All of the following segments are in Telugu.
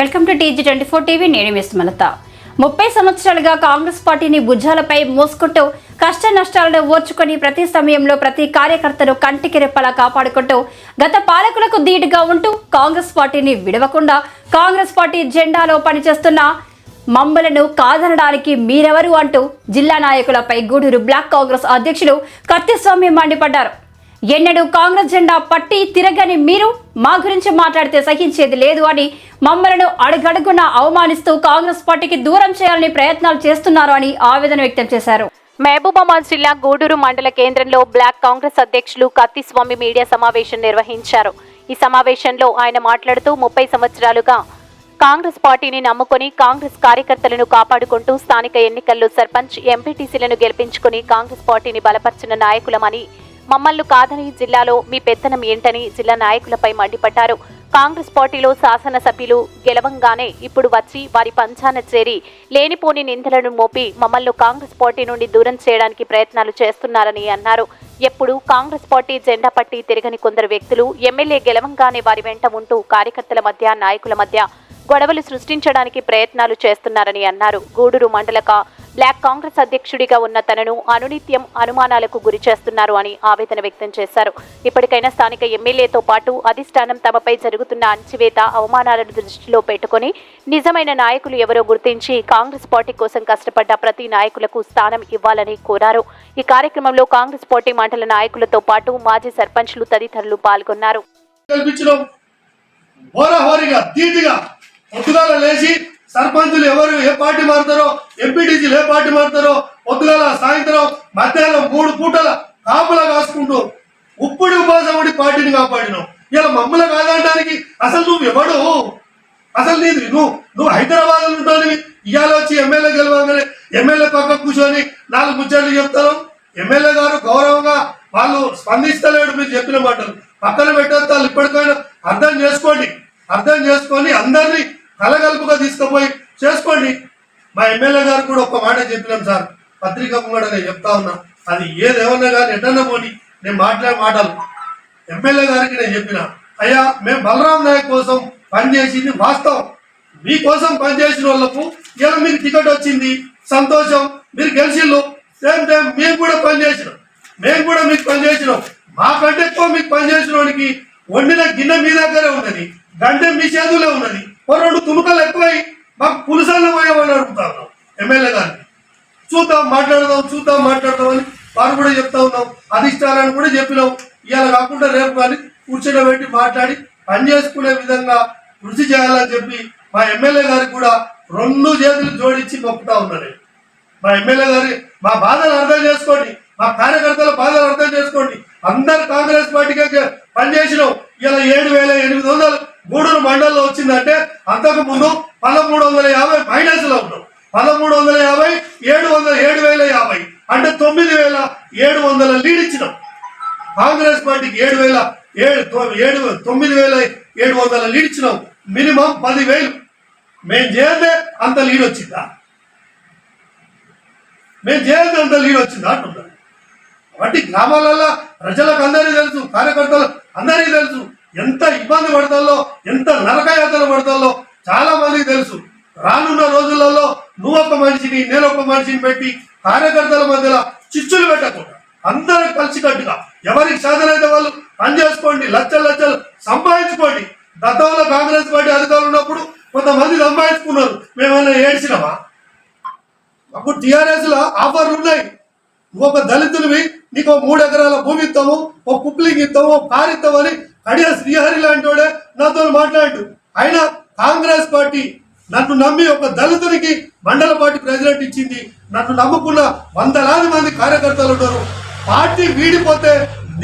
Welcome to TG twenty four TV నేను మిస్ మలత ముప్పై సంవత్సరాలుగా కాంగ్రెస్ పార్టీని భుజాలపై మోసుకుంటూ కష్ట నష్టాలను ఓర్చుకొని ప్రతి సమయంలో ప్రతి కార్యకర్తను కంటికి రెప్పలా కాపాడుకుంటూ గత పాలకులకు ధీటుగా ఉంటూ కాంగ్రెస్ పార్టీని విడవకుండా కాంగ్రెస్ పార్టీ జెండాలో పనిచేస్తున్న మమ్మలను కాదనడానికి మీరెవరు అంటూ జిల్లా నాయకులపై గూడూరు బ్లాక్ కాంగ్రెస్ అధ్యక్షులు కత్తిస్వామి మండిపడ్డారు. ఎన్నడూ కాంగ్రెస్ జెండా పట్టి తిరగని మీరు మా గురించి మాట్లాడితే సహించేది లేదు అని మమ్మలను అడుగడుగున అవమానిస్తూ కాంగ్రెస్ పార్టీకి దూరం చేయాలని ప్రయత్నాలు చేస్తున్నారు అని ఆవేదన వ్యక్తం చేశారు. మహబూబాబాద్ జిల్లా గూడూరు మండల కేంద్రంలో బ్లాక్ కాంగ్రెస్ అధ్యక్షులు కత్తిస్వామి మీడియా సమావేశం నిర్వహించారు. ఈ సమావేశంలో ఆయన మాట్లాడుతూ ముప్పై సంవత్సరాలుగా కాంగ్రెస్ పార్టీని నమ్ముకుని కాంగ్రెస్ కార్యకర్తలను కాపాడుకుంటూ స్థానిక ఎన్నికల్లో సర్పంచ్ ఎంపీటీసీలను గెలిపించుకుని కాంగ్రెస్ పార్టీని బలపర్చిన నాయకులమని మమ్మల్ని కాదని జిల్లాలో మీ పెత్తనం ఏంటని జిల్లా నాయకులపై మండిపడ్డారు. కాంగ్రెస్ పార్టీలో శాసనసభ్యులు గెలవంగానే ఇప్పుడు వచ్చి వారి పంచాన చేరి లేనిపోని నిందలను మోపి మమ్మల్ని కాంగ్రెస్ పార్టీ నుండి దూరం చేయడానికి ప్రయత్నాలు చేస్తున్నారని అన్నారు. ఎప్పుడు కాంగ్రెస్ పార్టీ జెండా పట్టి తిరగని కొందరు వ్యక్తులు ఎమ్మెల్యే గెలవంగానే వారి వెంట ఉంటూ కార్యకర్తల మధ్య నాయకుల మధ్య గొడవలు సృష్టించడానికి ప్రయత్నాలు చేస్తున్నారని అన్నారు. గూడూరు మండలక బ్లాక్ కాంగ్రెస్ అధ్యక్షుడిగా ఉన్న తనను అనునిత్యం అనుమానాలకు గురి చేస్తున్నారు అని ఆవేదన వ్యక్తం చేశారు. ఇప్పటికైనా స్థానిక ఎమ్మెల్యేతో పాటు అధిష్టానం తమపై జరుగుతున్న అణచివేత అవమానాలను దృష్టిలో పెట్టుకొని నిజమైన నాయకులు ఎవరో గుర్తించి కాంగ్రెస్ పార్టీ కోసం కష్టపడ్డ ప్రతి నాయకులకు స్థానం ఇవ్వాలని కోరారు. ఈ కార్యక్రమంలో కాంగ్రెస్ పార్టీ మండల నాయకులతో పాటు మాజీ సర్పంచ్లు తదితరులు పాల్గొన్నారు. పొద్దుగాల లేచి సర్పంచులు ఎవరు ఏ పార్టీ మారుతారో ఎంపీటీసీలు ఏ పార్టీ మారుతారో పొద్దుగాల సాయంత్రం మధ్యాహ్నం మూడు పూటల కాపులా కాసుకుంటూ ఉప్పుడు ఉపాసముడి పార్టీని కాపాడినావు. ఇలా మమ్మల్ని కాదనడానికి అసలు నువ్వు ఎవడు? అసలు నీది నువ్వు నువ్వు హైదరాబాద్ ఉంటావు ఇవాళ వచ్చి ఎమ్మెల్యే గెలవగానే ఎమ్మెల్యే పక్క కూర్చొని నాలుగు ముచ్చట్లు చెప్తారు ఎమ్మెల్యే గారు గౌరవంగా వాళ్ళు స్పందిస్తలేడు మీరు చెప్పిన మాటలు. పక్కన పెట్టేస్తారు ఇప్పటికైనా అర్థం చేసుకోండి. అర్థం చేసుకొని అందరినీ కలగలుపుగా తీసుకుపోయి చేసుకోండి. మా ఎమ్మెల్యే గారు కూడా ఒక మాట చెప్పినాం సార్. పత్రిక కూడా నేను చెప్తా ఉన్నా. అది ఏదేమన్నా కానీ ఎటన్నా పోని నేను మాట్లాడే మాటలు. ఎమ్మెల్యే గారికి నేను చెప్పిన అయ్యా మేము బలరాం నాయక్ కోసం పనిచేసింది వాస్తవం. మీకోసం పనిచేసిన వాళ్ళకు ఇలా మీకు టికెట్ వచ్చింది. సంతోషం. మీరు గెలిచిల్లు సేమ్ టైం మేము కూడా పనిచేసినాం. మేము కూడా మీకు పనిచేసినాం. మాకంటే ఎక్కువ మీకు పనిచేసిన వాడికి వండిన గిన్నె మీ దగ్గరే ఉన్నది. గంటె మీ చేతుల్లో ఉన్నది. ఓ రెండు తుణుకలు ఎక్కువై మాకు పులుసన్న పోయామని అడుగుతా ఉన్నాం ఎమ్మెల్యే గారిని చూద్దాం మాట్లాడదాం చూద్దాం మాట్లాడదాం అని వారు కూడా చెప్తా ఉన్నాం. అధిష్టానాన్ని కూడా చెప్పినాం. ఇవాళ కాకుండా రేపు కానీ కూర్చోబెట్టి మాట్లాడి పని చేసుకునే విధంగా కృషి చేయాలని చెప్పి మా ఎమ్మెల్యే గారికి కూడా రెండు చేతులు జోడించి మొక్కుతా ఉన్నాను. మా ఎమ్మెల్యే గారి మా బాధను అర్థం చేసుకోండి. మా కార్యకర్తల బాధను అర్థం చేసుకోండి. అందరు కాంగ్రెస్ పార్టీకి పనిచేసినాం ఇలా ఏడు వేల మూడు మండల్లో వచ్చిందంటే అంతకు ముందు పదమూడు వందల యాభై మైనస్లో ఉన్నాం. పదమూడు వందల యాభై ఏడు వందల ఏడు వేల యాభై అంటే తొమ్మిది వేల ఏడు వందల లీడ్ ఇచ్చినాం. కాంగ్రెస్ పార్టీకి ఏడు వేల ఏడు ఏడు తొమ్మిది వేల ఏడు వందల లీడ్ ఇచ్చినాం. మినిమం పదివేలు. మేము చేస్తే అంత లీడ్ వచ్చిందా? మేము చేస్తే అంత లీడ్ వచ్చిందా అంటున్నారు. కాబట్టి గ్రామాలలో ప్రజలకు అందరికీ తెలుసు కార్యకర్తలు అందరికీ తెలుసు. ఎంత ఇబ్బంది పడతాలో ఎంత నరకయాతలు పడతాలో చాలా మందికి తెలుసు. రానున్న రోజులలో నువ్వు ఒక మనిషిని నేను ఒక మనిషిని పెట్టి కార్యకర్తల మధ్యలో చిచ్చులు పెట్టకుండా అందరూ కలిసికట్టుగా ఎవరికి సాధనైతే వాళ్ళు పని చేసుకోండి లచ్చలు లచ్చలు సంపాదించుకోండి. గతంలో కాంగ్రెస్ పార్టీ అధికారులు ఉన్నప్పుడు కొంతమంది సంపాదించుకున్నారు. మేమన్నా ఏడ్చినామా? అప్పుడు టిఆర్ఎస్లో ఆఫర్లు ఉన్నాయి. నువ్వు ఒక దళితునివి నీకు ఓ మూడు ఎకరాల భూమి ఇస్తాము ఒక కుప్లింగ్ ఇస్తాము ఒక కారు ఇస్తామని కడియ శ్రీహరి లాంటి వాడే నాతో మాట్లాడు. అయినా కాంగ్రెస్ పార్టీ నన్ను నమ్మి ఒక దళితునికి మండల పార్టీ ప్రెసిడెంట్ ఇచ్చింది. నన్ను నమ్ముకున్న వందలాది మంది కార్యకర్తలు ఉన్నారు. పార్టీ వీడిపోతే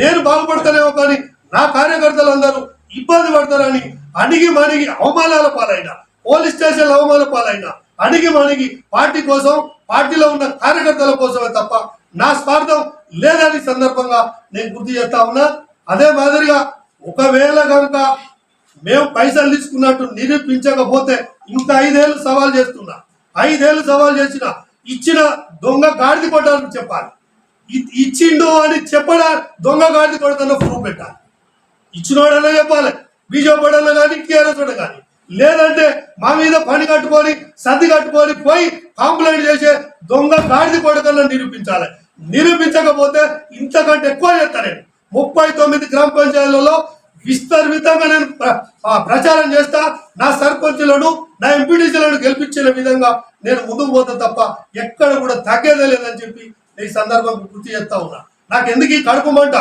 నేను బాగుపడతానేమో కానీ నా కార్యకర్తలు అందరూ ఇబ్బంది పడతారని అడిగి మణిగి అవమానాల పాలైన పోలీస్ స్టేషన్ అవమాన పాలైన అడిగి మణిగి పార్టీ కోసం పార్టీలో ఉన్న కార్యకర్తల కోసమే తప్ప నా స్వార్థం లేదని సందర్భంగా నేను గుర్తు చేస్తా ఉన్నా. అదే మాదిరిగా ఒకవేళ కనుక మేము పైసలు తీసుకున్నట్టు నిరూపించకపోతే ఇంకా ఐదేళ్ళు సవాల్ చేస్తున్నా. ఐదేళ్ళు సవాల్ చేసిన ఇచ్చిన దొంగ గాడిది కొట్టాలని చెప్పాలి. ఇ- ఇచ్చిండు అని చెప్పడా దొంగ గాడిది కొడుతున్న ప్రూఫ్ పెట్టాలి. ఇచ్చినోడన్నా చెప్పాలి. బీజేపీ వాడన్నా కానీ టీఆర్ఎస్ కానీ లేదంటే మా మీద పని కట్టుకొని సర్ది కట్టుకొని పోయి కాంప్లైంట్ చేసే దొంగ గాడిది కొడుకన్నా నిరూపించాలి. నిరూపించకపోతే ఇంతకంటే ఎక్కువ చేస్తాను ముప్పై తొమ్మిది గ్రామ పంచాయతీలలో విస్తరితంగా నేను ప్ర- ఆ ప్రచారం చేస్తా. నా సర్పంచులను నా ఎంపీటీసీలను గెలిపించిన విధంగా నేను ముందుకు పోతా తప్ప ఎక్కడ కూడా తగ్గేదే లేదని చెప్పి ఈ సందర్భం గుర్తు చేస్తా ఉన్నా. నాకు ఎందుకు ఈ కడుపు మంట?